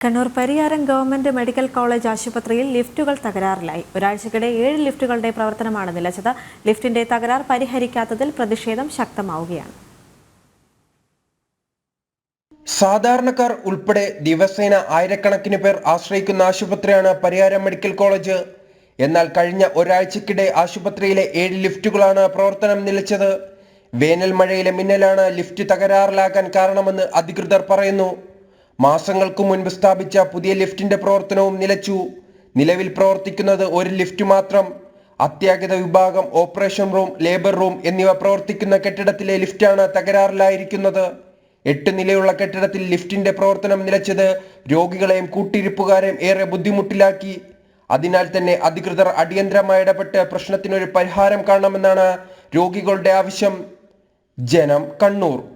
Kannur Pariyaram government medical college ആശുപത്രിയിൽ ലിഫ്റ്റുകൾ തകരാറിലായി. ഒരാഴ്ചക്കിടെ ഏഴ് ലിഫ്റ്റുകളുടെ പ്രവർത്തനമാണ് നിലച്ചത്. ലിഫ്റ്റിന്റെ തകരാർ പരിഹരിക്കാത്തതിൽ പ്രതിഷേധം ശക്തമാവുകയാണ്. സാധാരണക്കാർ ഉൾപ്പെടെ ദിവസേന ആയിരക്കണക്കിന് പേർ ആശ്രയിക്കുന്ന ആശുപത്രിയാണ് പരിയാരം മെഡിക്കൽ കോളേജ്. എന്നാൽ കഴിഞ്ഞ ഒരാഴ്ചക്കിടെ ആശുപത്രിയിലെ ഏഴ് ലിഫ്റ്റുകളാണ് പ്രവർത്തനം നിലച്ചത്. വേനൽ മഴയിലെ മിന്നലാണ് ലിഫ്റ്റ് തകരാറിലാകാൻ കാരണമെന്ന് അധികൃതർ പറയുന്നു. മാസങ്ങൾക്ക് മുൻപ് സ്ഥാപിച്ച പുതിയ ലിഫ്റ്റിന്റെ പ്രവർത്തനവും നിലച്ചു. നിലവിൽ പ്രവർത്തിക്കുന്നത് ഒരു ലിഫ്റ്റ് മാത്രം. അത്യാഗത വിഭാഗം ഓപ്പറേഷൻ റൂം ലേബർ റൂം എന്നിവ പ്രവർത്തിക്കുന്ന കെട്ടിടത്തിലെ ലിഫ്റ്റാണ് തകരാറിലായിരിക്കുന്നത്. എട്ട് നിലയുള്ള കെട്ടിടത്തിൽ ലിഫ്റ്റിന്റെ പ്രവർത്തനം നിലച്ചത് രോഗികളെയും കൂട്ടിരിപ്പുകാരെയും ഏറെ ബുദ്ധിമുട്ടിലാക്കി. അതിനാൽ തന്നെ അധികൃതർ അടിയന്തരമായി ഇടപെട്ട് പ്രശ്നത്തിനൊരു പരിഹാരം കാണണമെന്നാണ് രോഗികളുടെ ആവശ്യം. ജനം കണ്ണൂർ.